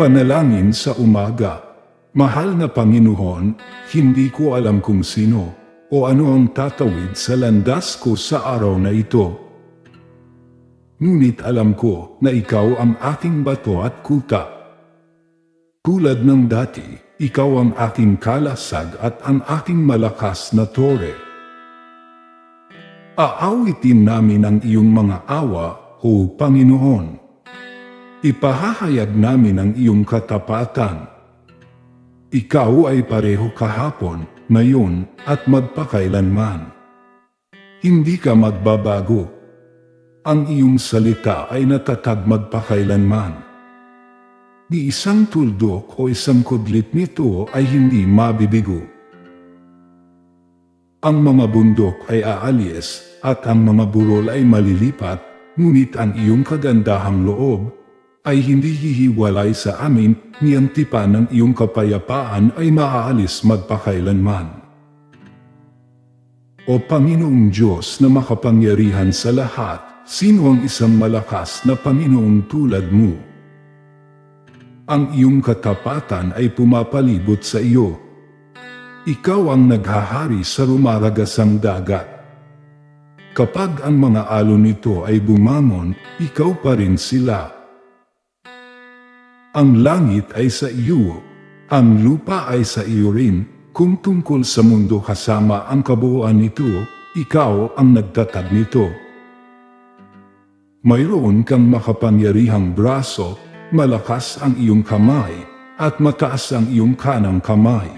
Panalangin sa umaga. Mahal na Panginoon, hindi ko alam kung sino o ano ang tatawid sa landas ko sa araw na ito. Ngunit alam ko na ikaw ang aking bato at kuta. Tulad ng dati, ikaw ang aking kalasag at ang aking malakas na tore. Aawitin namin ang iyong mga awa, O Panginoon. Ipahahayag namin ang iyong katapatan. Ikaw ay pareho kahapon, ngayon, at magpakailanman. Hindi ka magbabago. Ang iyong salita ay natatag magpakailanman. Di isang tuldok o isang kudlit nito ay hindi mabibigo. Ang mga bundok ay aalis at ang mga burol ay malilipat, ngunit ang iyong kagandahang loob ay hindi hihiwalay sa amin, ni ang tipa ng iyong kapayapaan ay maaalis magpakailanman. O Panginoong Diyos na makapangyarihan sa lahat, sino ang isang malakas na Panginoong tulad mo? Ang iyong katapatan ay pumapalibot sa iyo. Ikaw ang naghahari sa rumaragasang dagat. Kapag ang mga alon nito ay bumangon, ikaw pa rin sila. Ang langit ay sa iyo, ang lupa ay sa iyo rin, kung tungkol sa mundo kasama ang kabuuan nito, ikaw ang nagtatag nito. Mayroon kang makapangyarihang braso, malakas ang iyong kamay, at mataas ang iyong kanang kamay.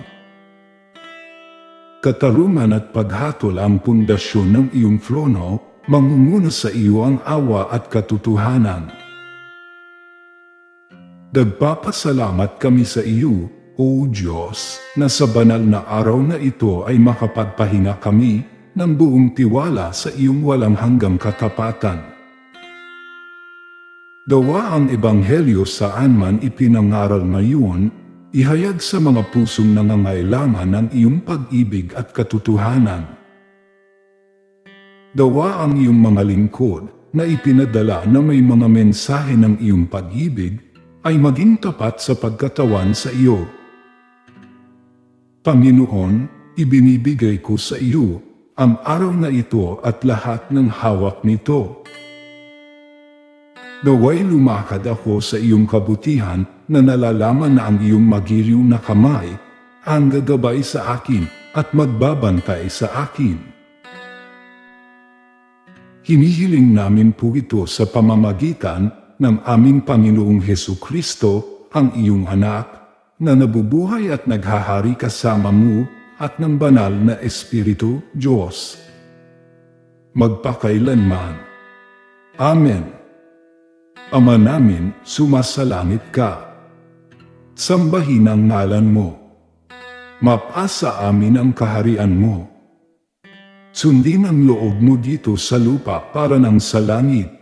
Katarungan at paghatol ang pundasyon ng iyong trono, mangunguna sa iyo ang awa at katotohanan. Nagpapasalamat kami sa iyo, O Diyos, na sa banal na araw na ito ay makapagpahinga kami ng buong tiwala sa iyong walang hanggang katapatan. Dawa ang ebanghelyo saan man ipinangaral ngayon, ihayag sa mga pusong nangangailangan ng iyong pag-ibig at katotohanan. Dawa ang iyong mga lingkod na ipinadala na may mga mensahe ng iyong pag-ibig ay maging tapat sa pagkatawan sa iyo. Panginoon, ibinibigay ko sa iyo ang araw na ito at lahat ng hawak nito. Naway lumakad ako sa iyong kabutihan na nalalaman na ang iyong magiriw na kamay ang gagabay sa akin at magbabantay sa akin. Hinihiling namin po ito sa pamamagitan ng aming Panginoong Heso Kristo, ang iyong anak, na nabubuhay at naghahari kasama mo at ng banal na Espiritu, Diyos. Magpakailanman. Amen. Ama namin, sumasalangit ka. Sambahin ang ngalan mo. Mapasa amin ang kaharian mo. Sundin ang loob mo dito sa lupa para ng sa langit.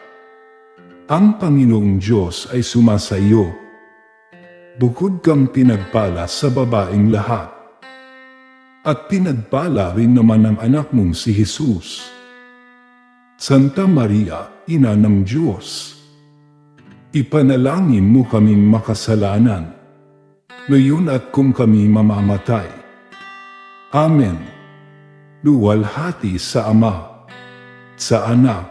Ang Panginoong Diyos ay sumasayo. Bukod kang pinagpala sa babaeng lahat. At pinagpala rin naman ang anak mong si Jesus. Santa Maria, Ina ng Diyos. Ipanalangin mo kaming makasalanan. Ngayon at kung kami mamamatay. Amen. Luwalhati sa Ama, sa Anak,